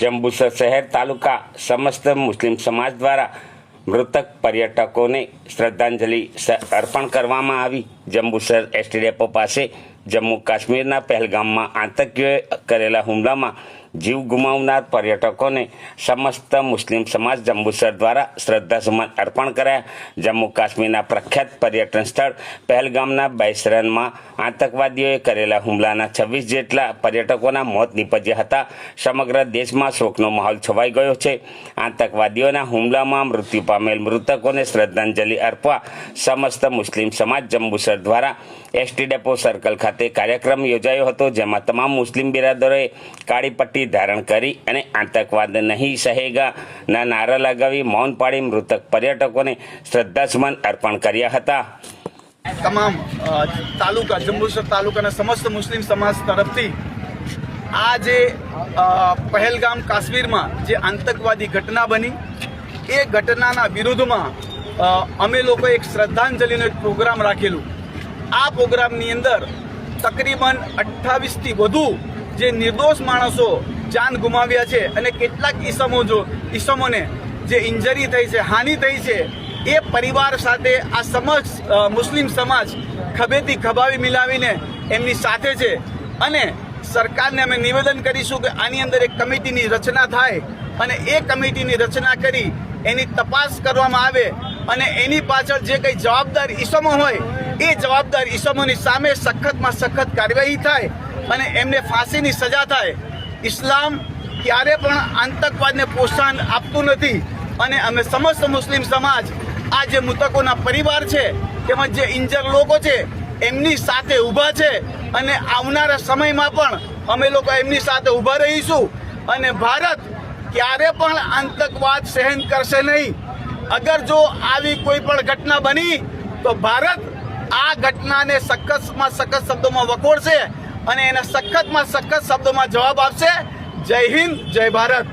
જંબુસર શહેર તાલુકા સમસ્ત મુસ્લિમ સમાજ દ્વારા મૃતક પર્યટકોને શ્રદ્ધાંજલિ અર્પણ કરવામાં આવી. જંબુસર એસટી ડેપો પાસે જમ્મુ કાશ્મીરના પહેલગામમાં આતંકીઓએ કરેલા હુમલામાં જીવ ગુમાવનાર પર્યટકોને સમસ્ત મુસ્લિમ સમાજ જંબુસર દ્વારા શ્રદ્ધાસુમન અર્પણ કરાયા. જમ્મુ કાશ્મીરના પ્રખ્યાત પર્યટન સ્થળ પહેલગામના બૈસરનમાં આતંકવાદીઓએ કરેલા હુમલાના છવ્વીસ જેટલા પર્યટકોના મોત નીપજ્યા હતા. સમગ્ર દેશમાં શોકનો માહોલ છવાઈ ગયો છે. આતંકવાદીઓના હુમલામાં મૃત્યુ પામેલ મૃતકોને શ્રદ્ધાંજલિ અર્પવા સમસ્ત મુસ્લિમ સમાજ જંબુસર દ્વારા એસટી ડેપો સર્કલ ખાતે કાર્યક્રમ યોજાયો હતો, જેમાં તમામ મુસ્લિમ બિરાદરોએ કાળી પટ્ટી ધારણ કરી અને આતંકવાદ નહીં સહેગાના નારા લગાવી મૌન પાડી મૃતક પર્યટકોને શ્રદ્ધાસુમન અર્પણ કર્યા હતા. તમામ તાલુકા જંબુસર તાલુકાના સમસ્ત મુસ્લિમ સમાજ તરફથી આ જે પહેલગામ કાશ્મીરમાં જે આતંકવાદી ઘટના બની, એ ઘટનાના વિરુદ્ધમાં અમે લોકો એક શ્રદ્ધાંજલિનો એક પ્રોગ્રામ રાખેલું. આ પ્રોગ્રામની અંદર તકરીબન અઠ્ઠાવીસથી વધુ જે નિર્દોષ માણસો જાન ગુમાવ્યા છે અને કેટલાક ઈસમો જો, ઈસમોને જે ઇન્જરી થઈ છે, હાનિ થઈ છે, એ પરિવાર સાથે આ સમક્ષ મુસ્લિમ સમાજ ખભેથી ખભાવી મિલાવીને એમની સાથે છે. અને સરકારને અમે નિવેદન કરીશું કે આની અંદર એક કમિટીની રચના થાય અને એ કમિટીની રચના કરી એની તપાસ કરવામાં આવે અને એની પાછળ જે કંઈ જવાબદાર ઈસમો હોય એ જવાબદાર ઈસમોની સામે સખતમાં સખત કાર્યવાહી થાય અને એમને ફાંસીની સજા થાય. ઇસ્લામ ક્યારે પણ આતંકવાદને પ્રોત્સાહન આપતું નથી અને અમે સમસ્ત મુસ્લિમ સમાજ, આ જે મૃતકોના પરિવાર છે, તેમજ જે ઇન્જર લોકો છે, એમની સાથે ઊભા છે અને આવનારા સમયમાં પણ અમે લોકો એમની સાથે ઊભા રહીશું અને ભારત ક્યારે પણ આતંકવાદ સહન કરશે નહીં. અગર જો આવી કોઈ પણ ઘટના બની, તો ભારત આ ઘટનાને સખતમાં સખત શબ્દોમાં વખોડશે અને એના સખતમાં સખત શબ્દોમાં જવાબ આપશે. જય હિન્દ, જય ભારત.